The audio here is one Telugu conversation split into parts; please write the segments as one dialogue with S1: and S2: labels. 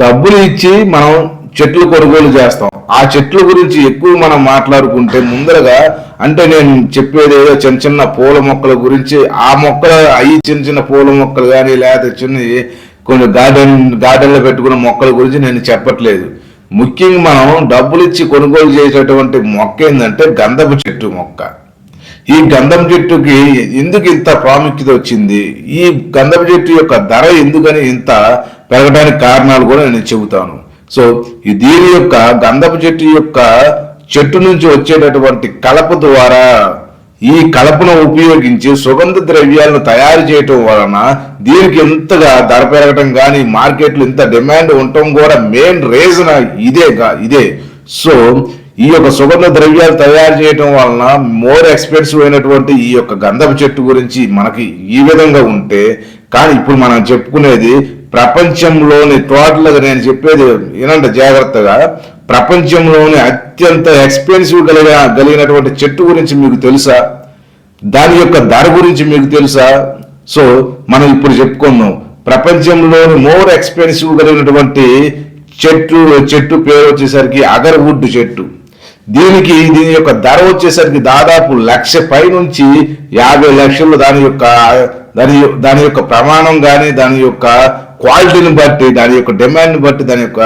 S1: డబ్బులు ఇచ్చి మనం చెట్లు కొనుగోలు చేస్తాం. ఆ చెట్ల గురించి ఎక్కువ మనం మాట్లాడుకుంటే ముందరగా అంటే నేను చెప్పేది ఏదో చిన్న చిన్న పూల మొక్కల గురించి ఆ మొక్కలు అవి చిన్న చిన్న పూల మొక్కలు కానీ లేకపోతే చిన్న కొన్ని గార్డెన్ గార్డెన్లో పెట్టుకున్న మొక్కల గురించి నేను చెప్పట్లేదు. ముఖ్యంగా మనం డబ్బులు ఇచ్చి కొనుగోలు చేసేటువంటి మొక్క ఏంటంటే గంధపు చెట్టు మొక్క. ఈ గంధం చెట్టుకి ఎందుకు ఇంత ప్రాముఖ్యత వచ్చింది? ఈ గంధం చెట్టు యొక్క ధర ఎందుకని ఇంత పెరగడానికి కారణాలు కూడా నేను చెబుతాను. సో ఈ దీని యొక్క గంధపు చెట్టు యొక్క చెట్టు నుంచి వచ్చేటటువంటి కలప ద్వారా ఈ కలపను ఉపయోగించి సుగంధ ద్రవ్యాలను తయారు చేయటం వలన దీనికి ఎంతగా ధర పెరగటం కానీ మార్కెట్లో ఇంత డిమాండ్ ఉండటం కూడా మెయిన్ రీజన్ ఇదే ఇదే. సో ఈ యొక్క సుగంధ ద్రవ్యాలు తయారు చేయటం వలన మోర్ ఎక్స్పెన్సివ్ అయినటువంటి ఈ యొక్క గంధపు చెట్టు గురించి మనకి ఈ విధంగా ఉంటే కానీ ఇప్పుడు మనం చెప్పుకునేది ప్రపంచంలోని టోటల్గా నేను చెప్పేది ఏనంటే జాగ్రత్తగా. ప్రపంచంలోని అత్యంత ఎక్స్పెన్సివ్ కలిగిన కలిగినటువంటి చెట్టు గురించి మీకు తెలుసా? దాని యొక్క ధర గురించి మీకు తెలుసా? సో మనం ఇప్పుడు చెప్పుకుందాం ప్రపంచంలోని మోర్ ఎక్స్పెన్సివ్ కలిగినటువంటి చెట్టు చెట్టు పేరు వచ్చేసరికి అగర్వుడ్ చెట్టు. దీనికి దీని యొక్క ధర వచ్చేసరికి దాదాపు లక్ష పై నుంచి యాభై లక్షలు దాని యొక్క దాని దాని యొక్క ప్రమాణం కానీ దాని యొక్క క్వాలిటీని బట్టి దాని యొక్క డిమాండ్ని బట్టి దాని యొక్క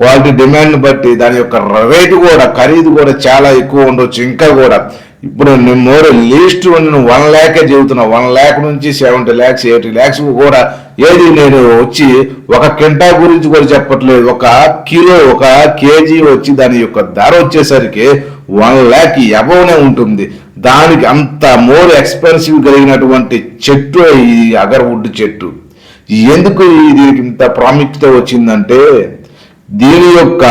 S1: క్వాలిటీ డిమాండ్ని బట్టి దాని యొక్క రేటు కూడా ఖరీదు కూడా చాలా ఎక్కువ ఉండొచ్చు. ఇంకా కూడా ఇప్పుడు మోర్ లీస్ట్ నేను వన్ ల్యాకే చెబుతున్నా వన్ ల్యాక్ నుంచి సెవెంటీ ల్యాక్స్ ఎయిటీ ల్యాక్స్ కూడా ఏది నేను వచ్చి ఒక కింటా గురించి కూడా చెప్పట్లేదు. ఒక కిలో ఒక కేజీ వచ్చి దాని యొక్క ధర వచ్చేసరికి వన్ ల్యాక్ అబౌనే ఉంటుంది. దానికి అంత మోర్ ఎక్స్పెన్సివ్ కలిగినటువంటి చెట్టు ఈ అగర్వుడ్ చెట్టు. ఎందుకు ఇది దీనికి ఇంత ప్రాముఖ్యత వచ్చిందంటే దీని యొక్క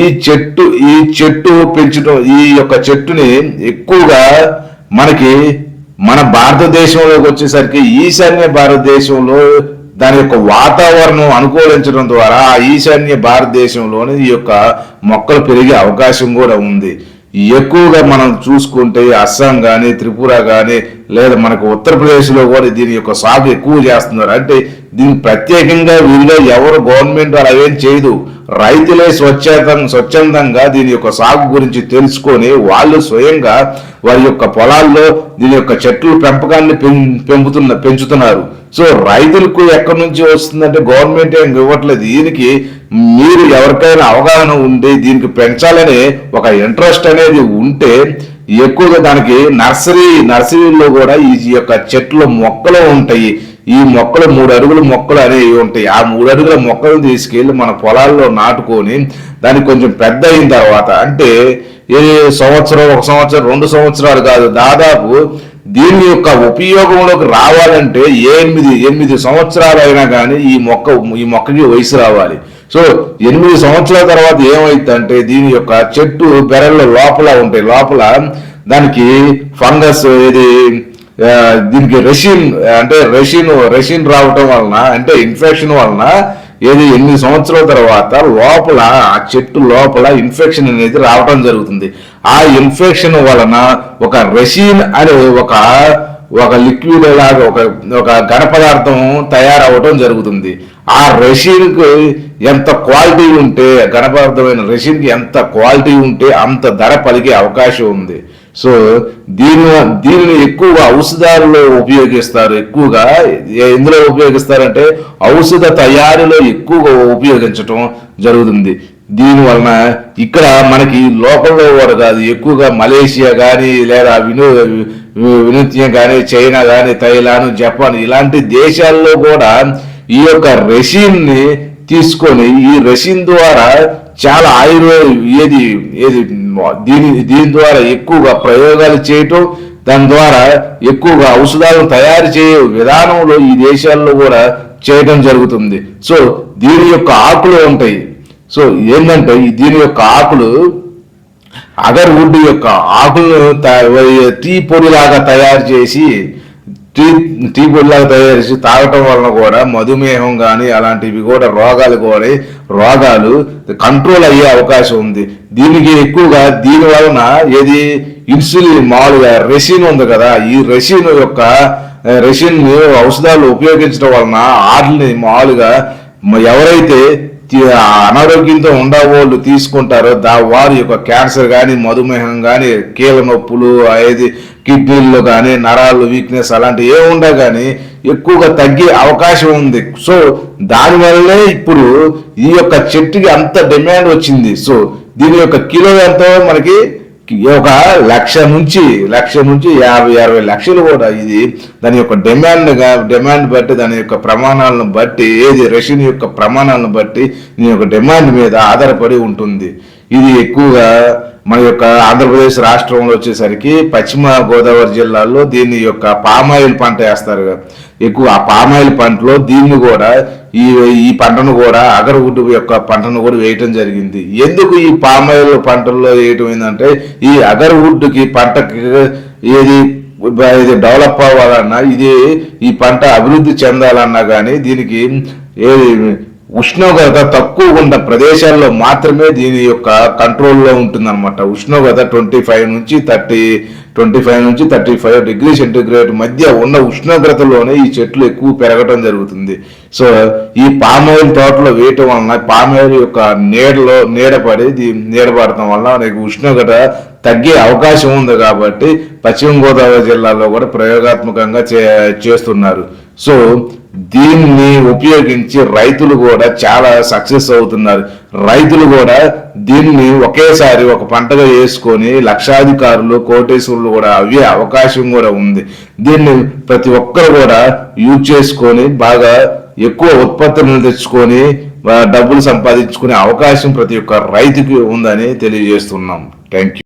S1: ఈ చెట్టు ఈ చెట్టు పెంచడం ఈ యొక్క చెట్టుని ఎక్కువగా మనకి మన భారతదేశంలోకి వచ్చేసరికి ఈశాన్య భారతదేశంలో దాని యొక్క వాతావరణం అనుకూలించడం ద్వారా ఆ ఈశాన్య భారతదేశంలోని ఈ యొక్క మొక్కలు పెరిగే అవకాశం కూడా ఉంది. ఎక్కువగా మనం చూసుకుంటే అస్సాం కానీ త్రిపుర కానీ లేదా మనకు ఉత్తరప్రదేశ్లో కూడా దీని యొక్క సాగు ఎక్కువ చేస్తున్నారు. అంటే దీన్ని ప్రత్యేకంగా వీళ్ళు ఎవరు గవర్నమెంట్ అలా ఏం చేయదు. రైతులే స్వచ్ఛతం స్వచ్ఛందంగా దీని యొక్క సాగు గురించి తెలుసుకొని వాళ్ళు స్వయంగా వారి యొక్క పొలాల్లో దీని యొక్క చెట్ల పెంపకాన్ని పెం- పెంపుతున్న పెంచుతున్నారు. సో రైతులకు ఎక్కడి నుంచి వస్తుందంటే గవర్నమెంట్ ఏం ఇవ్వట్లేదు. దీనికి మీరు ఎవరికైనా అవగాహన ఉండి దీనికి పెంచాలనే ఒక ఇంట్రెస్ట్ అనేది ఉంటే ఎక్కువగా దానికి నర్సరీ నర్సరీలో కూడా ఈ యొక్క చెట్లు మొక్కలు ఉంటాయి. ఈ మొక్కలు మూడు అడుగుల మొక్కలు అనేవి ఉంటాయి. ఆ మూడు అడుగుల మొక్కలు తీసుకెళ్ళి మన పొలాల్లో నాటుకొని దానికి కొంచెం పెద్ద అయిన తర్వాత అంటే ఏ సంవత్సరం ఒక సంవత్సరం రెండు సంవత్సరాలు కాదు దాదాపు దీని యొక్క ఉపయోగంలోకి రావాలంటే ఎనిమిది ఎనిమిది సంవత్సరాలు అయినా కానీ ఈ మొక్క ఈ మొక్కకి వయసు రావాలి. సో ఎనిమిది సంవత్సరాల తర్వాత ఏమైందంటే దీని యొక్క చెట్టు బెరళ్ళ లోపల ఉంటాయి. లోపల దానికి ఫంగస్ ఇది దీనికి రెసిన్ అంటే రెసిన్ రెసిన్ రావటం వలన అంటే ఇన్ఫెక్షన్ వలన ఏది ఎనిమిది సంవత్సరాల తర్వాత లోపల ఆ చెట్టు లోపల ఇన్ఫెక్షన్ అనేది రావటం జరుగుతుంది. ఆ ఇన్ఫెక్షన్ వలన ఒక రెసిన్ అనే ఒక ఒక లిక్విడ్ లాగా ఒక ఒక ఘన పదార్థం తయారవటం జరుగుతుంది. ఆ రషీన్కి ఎంత క్వాలిటీ ఉంటే ఘనపదార్థమైన రెసిన్కి ఎంత క్వాలిటీ ఉంటే అంత ధర పలికే అవకాశం ఉంది. సో దీని దీనిని ఎక్కువగా ఔషధాలలో ఉపయోగిస్తారు. ఎక్కువగా ఎందులో ఉపయోగిస్తారంటే ఔషధ తయారీలో ఎక్కువగా ఉపయోగించటం జరుగుతుంది. దీని వలన ఇక్కడ మనకి లోకల్లో కూడా కాదు ఎక్కువగా మలేషియా కానీ లేదా వినో వినూత్యం కానీ చైనా కానీ థైలాండ్ జపాన్ ఇలాంటి దేశాల్లో కూడా ఈ యొక్క రెషిన్ని తీసుకొని ఈ రెసిన్ ద్వారా చాలా ఆయుర్వేద ఏది ఏది దీని దీని ద్వారా ఎక్కువగా ప్రయోగాలు చేయటం దాని ద్వారా ఎక్కువగా ఔషధాలను తయారు చేయ విధానంలో ఈ దేశాల్లో కూడా చేయడం జరుగుతుంది. సో దీని యొక్క ఆకులు ఉంటాయి. సో ఏంటంటే దీని యొక్క ఆకులు అగర్ వుడ్ యొక్క ఆకులను త- టీ పొడిలాగా తయారు చేసి టీ టీ పొడిలాగా తయారు చేసి తాగటం వలన కూడా మధుమేహం కానీ అలాంటివి కూడా రోగాలు కూడా రోగాలు కంట్రోల్ అయ్యే అవకాశం ఉంది. దీనికి ఎక్కువగా దీని వలన ఏది? ఇన్సులిన్ మామూలుగా రెసిన్ ఉంది కదా ఈ రెసిన్ యొక్క రెసిన్ ఔషధాలు ఉపయోగించడం వలన ఆటల్ని మామూలుగా ఎవరైతే అనారోగ్యంతో ఉండవాళ్ళు తీసుకుంటారో దా వారి యొక్క క్యాన్సర్ కానీ మధుమేహం కానీ కీళ్ళ నొప్పులు అనేది కిడ్నీల్లో కానీ నరాలు వీక్నెస్ అలాంటివి ఏ ఉండవు కానీ ఎక్కువగా తగ్గే అవకాశం ఉంది. సో దానివల్లే ఇప్పుడు ఈ యొక్క చెట్టుకి అంత డిమాండ్ వచ్చింది. సో దీని యొక్క కిలో ఎంత? మనకి ఒక లక్ష నుంచి లక్ష నుంచి యాభై అరవై లక్షలు కూడా ఇది దాని యొక్క డిమాండ్ డిమాండ్ బట్టి దాని యొక్క ప్రమాణాలను బట్టి ఏది రష్యన్ యొక్క ప్రమాణాలను బట్టి దీని యొక్క డిమాండ్ మీద ఆధారపడి ఉంటుంది. ఇది ఎక్కువగా మన యొక్క ఆంధ్రప్రదేశ్ రాష్ట్రంలో వచ్చేసరికి పశ్చిమ గోదావరి జిల్లాలో దీని యొక్క పామాయిల్ పంట వేస్తారు ఎక్కువ ఆ పామాయిల్ పంటలో దీన్ని కూడా ఈ ఈ పంటను కూడా అగరవుడ్ యొక్క పంటను కూడా వేయటం జరిగింది. ఎందుకు ఈ పామాయిల్ పంటల్లో వేయటం ఏంటంటే ఈ అగరవుడ్కి పంటకి ఏది ఇది డెవలప్ అవ్వాలన్నా ఇది ఈ పంట అభివృద్ధి చెందాలన్నా కానీ దీనికి ఏది ఉష్ణోగ్రత తక్కువ ఉన్న ప్రదేశాల్లో మాత్రమే దీని యొక్క కంట్రోల్లో ఉంటుందన్నమాట. ఉష్ణోగ్రత ట్వంటీ ఫైవ్ నుంచి థర్టీ ట్వంటీ ఫైవ్ నుంచి థర్టీ ఫైవ్ డిగ్రీ సెంటిగ్రేడ్ మధ్య ఉన్న ఉష్ణోగ్రతలోనే ఈ చెట్లు ఎక్కువ పెరగటం జరుగుతుంది. సో ఈ పామాయిల్ తోటలో వేయటం వలన పామాయిల్ యొక్క నీడలో నీడపడి నీడపడటం వల్ల మనకి ఉష్ణోగ్రత తగ్గే అవకాశం ఉంది కాబట్టి పశ్చిమ గోదావరి జిల్లాలో కూడా ప్రయోగాత్మకంగా చే చేస్తున్నారు. సో దీన్ని ఉపయోగించి రైతులు కూడా చాలా సక్సెస్ అవుతున్నారు. రైతులు కూడా దీన్ని ఒకేసారి ఒక పంటగా వేసుకొని లక్షాధికారులు కోటేశ్వరులు కూడా అవ్వే అవకాశం కూడా ఉంది. దీన్ని ప్రతి ఒక్కరు కూడా యూజ్ చేసుకొని బాగా ఎక్కువ ఉత్పత్తులను తెచ్చుకొని డబ్బులు సంపాదించుకునే అవకాశం ప్రతి ఒక్క రైతుకి ఉందని తెలియజేస్తున్నాం. Thank you